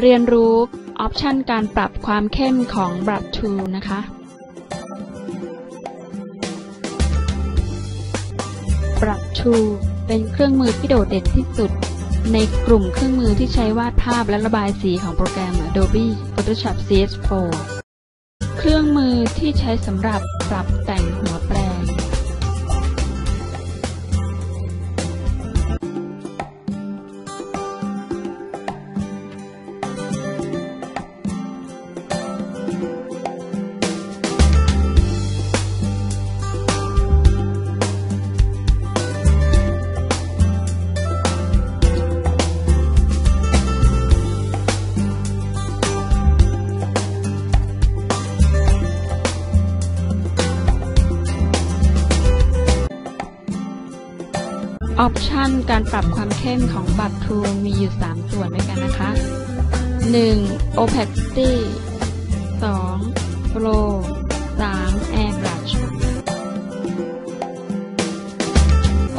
เรียนรู้ออปชันการปรับความเข้มของ Brush Tool นะคะ Brush Tool เป็นเครื่องมือที่โดดเด่นที่สุด ในกลุ่มเครื่องมือที่ใช้วาดภาพและระบายสีของโปรแกรม Adobe Photoshop CS4 เครื่องมือที่ใช้สำหรับปรับแต่งหัวแปล ออปชันการปรับความเข้มของบัตร Tool มีอยู่ 3 ส่วนด้วยกันนะคะ 1. Opacity 2. Flow 3. Airbrush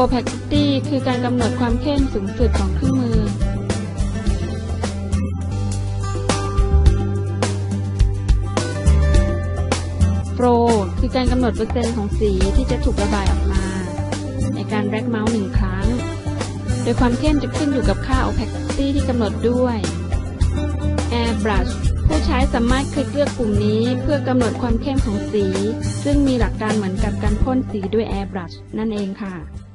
Opacity คือการกำหนดความเข้มสูงสุดของเครื่องมือ Flow คือการกำหนดเปอร์เซ็นต์ของสีที่จะถูกระบายออกมา ในการแร็กเมาส์หนึ่งครั้ง โดยความเข้มจะขึ้นอยู่กับค่า opacity ที่กำหนดด้วย Airbrush ผู้ใช้สามารถคลิกเลือกปุ่มนี้เพื่อกำหนดความเข้มของสี ซึ่งมีหลักการเหมือนกับการพ่นสีด้วย Airbrush นั่นเองค่ะ